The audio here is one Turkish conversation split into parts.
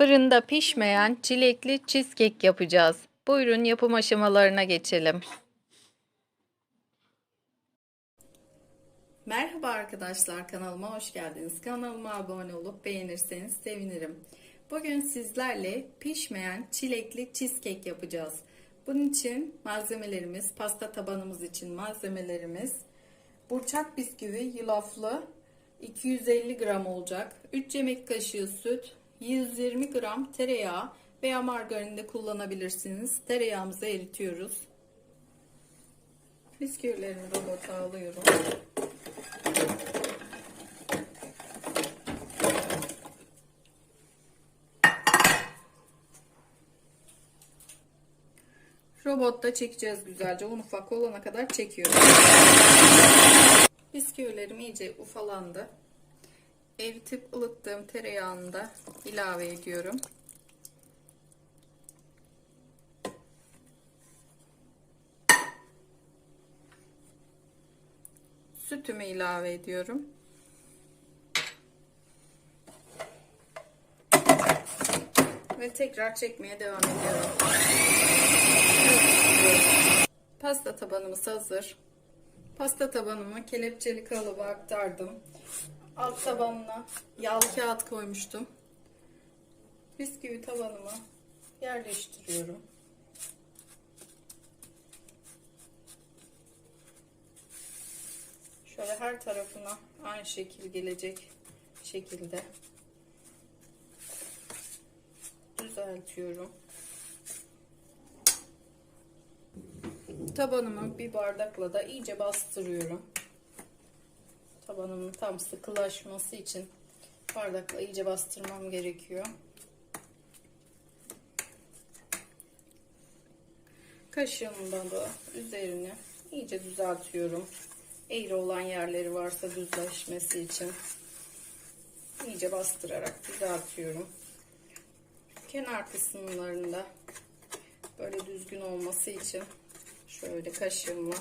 Fırında pişmeyen çilekli cheesecake yapacağız. Buyurun yapım aşamalarına geçelim. Merhaba arkadaşlar kanalıma hoş geldiniz. Kanalıma abone olup beğenirseniz sevinirim. Bugün sizlerle pişmeyen çilekli cheesecake yapacağız. Bunun için malzemelerimiz, pasta tabanımız için malzemelerimiz burçak bisküvi yulaflı 250 gram olacak. 3 yemek kaşığı süt, 120 gram tereyağı veya margarin de kullanabilirsiniz. Tereyağımızı eritiyoruz. Bisküvilerimi robota alıyorum. Robotta çekeceğiz güzelce. Un ufak olana kadar çekiyoruz. Bisküvilerim iyice ufalandı. Eritip ılıttığım tereyağını da ilave ediyorum. Sütümü ilave ediyorum. Ve tekrar çekmeye devam ediyorum. Pasta tabanımız hazır. Pasta tabanımı kelepçeli kalıba aktardım. Alt tabanına yağlı kağıt koymuştum. Bisküvi tabanıma yerleştiriyorum. Şöyle her tarafına aynı şekil gelecek şekilde düzeltiyorum. Tabanımı bir bardakla da iyice bastırıyorum. Tabanımın tam sıkılaşması için bardakla iyice bastırmam gerekiyor. Kaşığımda da üzerine iyice düzeltiyorum. Eğri olan yerleri varsa düzleşmesi için iyice bastırarak düzeltiyorum. Kenar kısımlarında böyle düzgün olması için şöyle kaşığımla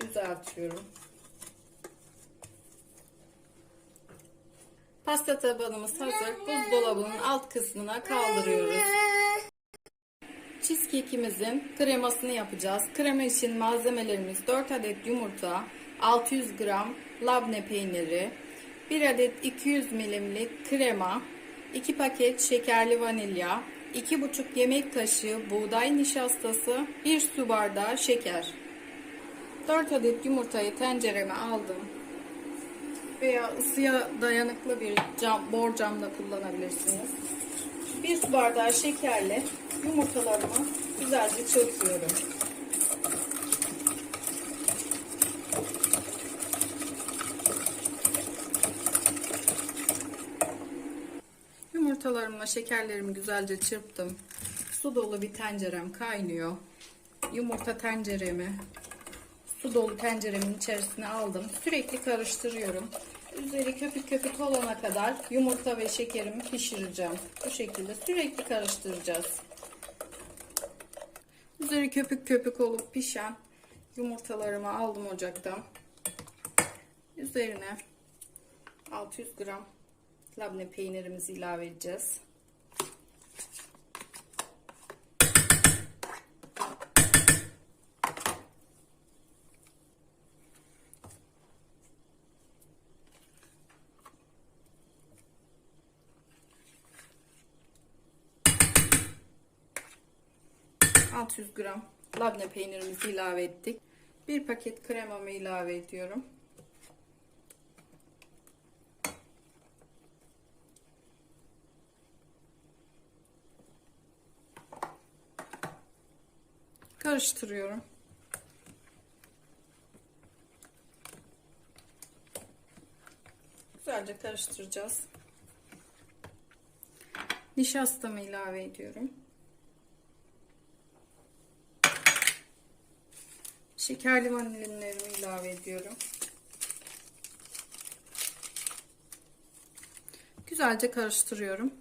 düzeltiyorum. Pasta tabanımız hazır. Buzdolabının alt kısmına kaldırıyoruz. Cheesecake'imizin kremasını yapacağız. Krema için malzemelerimiz 4 adet yumurta, 600 gram labne peyniri, 1 adet 200 milimlik krema, 2 paket şekerli vanilya, 2,5 yemek kaşığı buğday nişastası, 1 su bardağı şeker. 4 adet yumurtayı tencereme aldım. Veya ısıya dayanıklı bir cam, borcam da kullanabilirsiniz. 1 su bardağı şekerle yumurtalarımı güzelce çırpıyorum. Yumurtalarımla şekerlerimi güzelce çırptım. Su dolu bir tencerem kaynıyor. Yumurta tenceremi su dolu tenceremin içerisine aldım. Sürekli karıştırıyorum. Üzeri köpük köpük olana kadar yumurta ve şekerimi pişireceğim. Bu şekilde sürekli karıştıracağız. Üzeri köpük köpük olup pişen yumurtalarımı aldım ocaktan. Üzerine 600 gram labne peynirimizi ilave edeceğiz. ...600 gram labne peynirimizi ilave ettik. Bir paket kremamı ilave ediyorum. karıştırıyorum. Güzelce karıştıracağız. Nişastamı ilave ediyorum. Şekerli vanilyalarımı ilave ediyorum. Güzelce karıştırıyorum.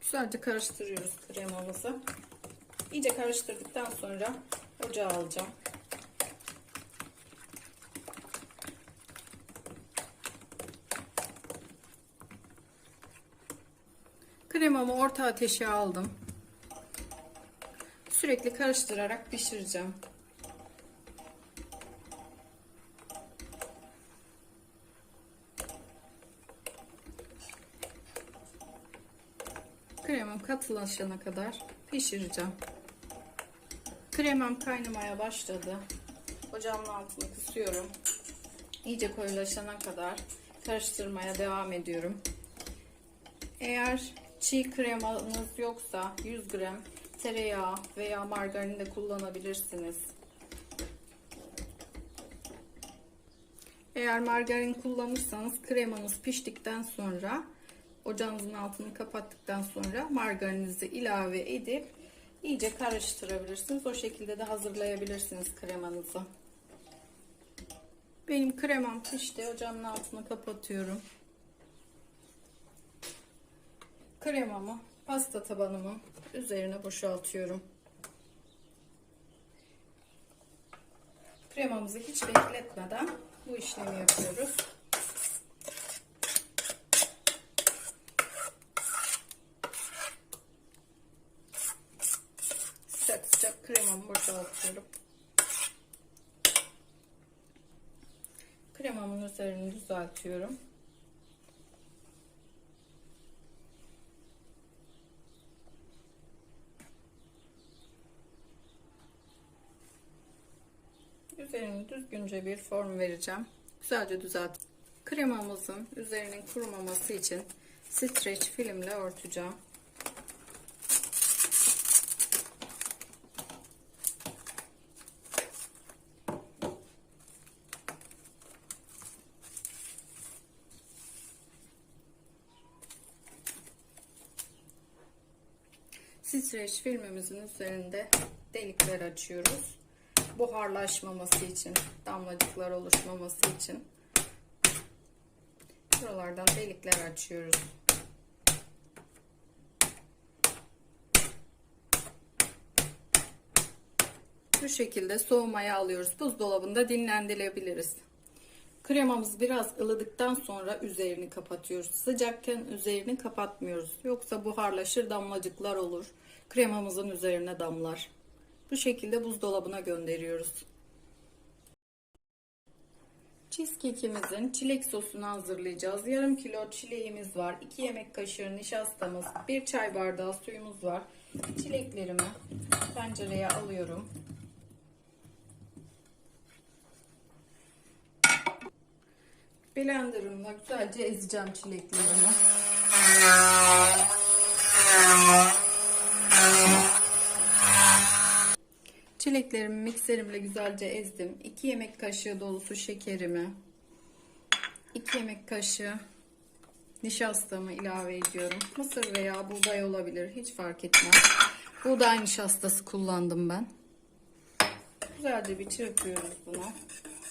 Güzelce karıştırıyoruz kremamızı. İyice karıştırdıktan sonra ocağa alacağım. Kremamı orta ateşe aldım. Sürekli karıştırarak pişireceğim. Kremam katılaşana kadar pişireceğim. Kremam kaynamaya başladı. Ocağımın altını kısıyorum. İyice koyulaşana kadar karıştırmaya devam ediyorum. Eğer çiğ kremanız yoksa 100 gram tereyağı veya margarin de kullanabilirsiniz. Eğer margarin kullanırsanız kremanız piştikten sonra ocağınızın altını kapattıktan sonra margarininizi ilave edip iyice karıştırabilirsiniz. O şekilde de hazırlayabilirsiniz kremanızı. Benim kremam pişti. Ocağımın altını kapatıyorum. Kremamı pasta tabanımın üzerine boşaltıyorum. Kremamızı hiç bekletmeden bu işlemi yapıyoruz. Sıcak sıcak kremamı boşaltıyorum. Kremamın üzerini düzeltiyorum. Üzerine düzgünce bir form vereceğim. Güzelce düzelt. Kremamızın üzerinin kurumaması için streç filmle örteceğim. Streç filmimizin üzerinde delikler açıyoruz. Buharlaşmaması için, damlacıklar oluşmaması için buralardan delikler açıyoruz. Bu şekilde soğumaya alıyoruz. Buzdolabında dinlendirilebiliriz. Kremamız biraz ılıdıktan sonra üzerini kapatıyoruz. Sıcakken üzerini kapatmıyoruz. Yoksa buharlaşır, damlacıklar olur. Kremamızın üzerine damlar. Bu şekilde buzdolabına gönderiyoruz. Cheesecake'imizin çilek sosunu hazırlayacağız. Yarım kilo çileğimiz var. 2 yemek kaşığı nişastamız, 1 çay bardağı suyumuz var. Çileklerimi tencereye alıyorum. Blenderımla güzelce ezeceğim çileklerimi. Çileklerimi mikserimle güzelce ezdim. 2 yemek kaşığı dolusu şekerimi, 2 yemek kaşığı nişastamı ilave ediyorum. Mısır veya buğday olabilir. Hiç fark etmez. Buğday nişastası kullandım ben. Güzelce bir çırpıyoruz bunu.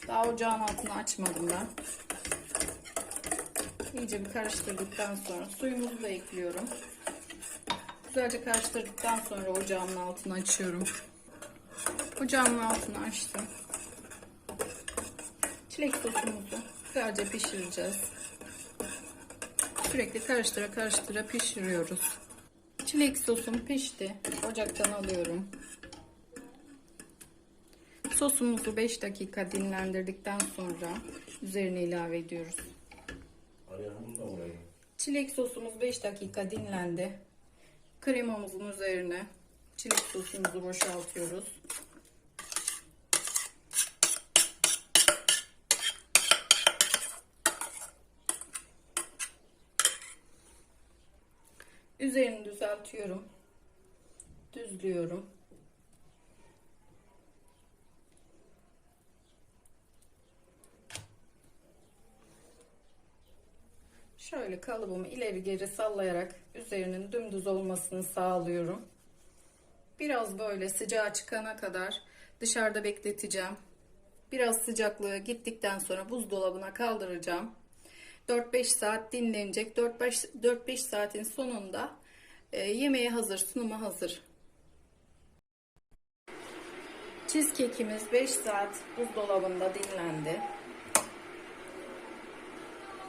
Daha ocağın altını açmadım ben. İyice bir karıştırdıktan sonra suyumuzu da ekliyorum. Güzelce karıştırdıktan sonra ocağımın altını açıyorum. Ocağımın altını açtım. Çilek sosumuzu güzelce pişireceğiz. Sürekli karıştıra karıştıra pişiriyoruz. Çilek sosum pişti. Ocaktan alıyorum. Sosumuzu 5 dakika dinlendirdikten sonra üzerine ilave ediyoruz. Çilek sosumuz 5 dakika dinlendi. Kremamızın üzerine çilek sosumuzu boşaltıyoruz. Üzerini düzeltiyorum. Düzlüyorum. Şöyle kalıbımı ileri geri sallayarak üzerinin dümdüz olmasını sağlıyorum. Biraz böyle sıcağı çıkana kadar dışarıda bekleteceğim. Biraz sıcaklığı gittikten sonra buzdolabına kaldıracağım. 4-5 saat dinlenecek. 4-5 saatin sonunda e, yemeğe hazır, sunuma hazır. Cheesecake'imiz 5 saat buzdolabında dinlendi.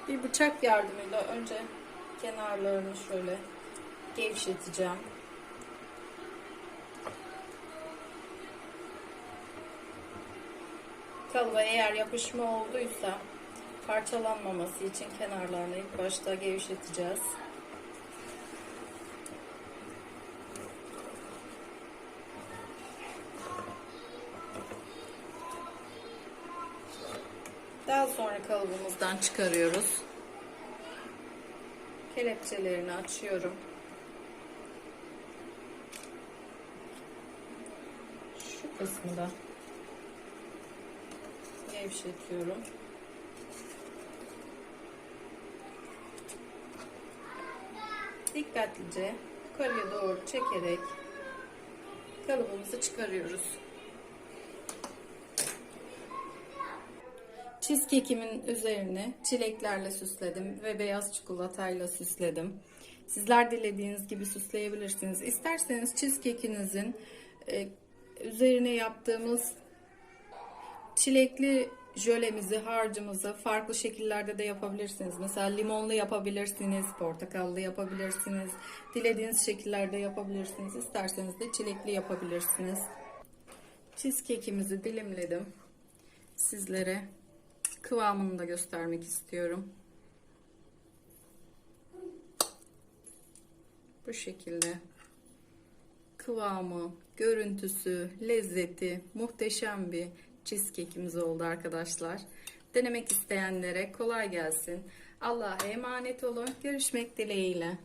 Bir bıçak yardımıyla önce kenarlarını şöyle gevşeteceğim. Kalıba eğer yapışma olduysa parçalanmaması için kenarlarını ilk başta gevşeteceğiz. Daha sonra kalıbımızdan çıkarıyoruz. Kelepçelerini açıyorum. Şu kısmı da gevşetiyorum. Dikkatlice yukarıya doğru çekerek kalıbımızı çıkarıyoruz. Cheesecake'imin üzerini çileklerle süsledim ve beyaz çikolatayla süsledim. Sizler dilediğiniz gibi süsleyebilirsiniz. İsterseniz cheesecake'inizin e, üzerine yaptığımız çilekli jölemizi, harcımızı farklı şekillerde de yapabilirsiniz. Mesela limonlu yapabilirsiniz, portakallı yapabilirsiniz. Dilediğiniz şekillerde yapabilirsiniz. İsterseniz de çilekli yapabilirsiniz. Cheesecake'imizi dilimledim. Sizlere kıvamını da göstermek istiyorum. Bu şekilde kıvamı, görüntüsü, lezzeti muhteşem bir cheesecake'imiz oldu arkadaşlar. Denemek isteyenlere kolay gelsin. Allah'a emanet olun. Görüşmek dileğiyle.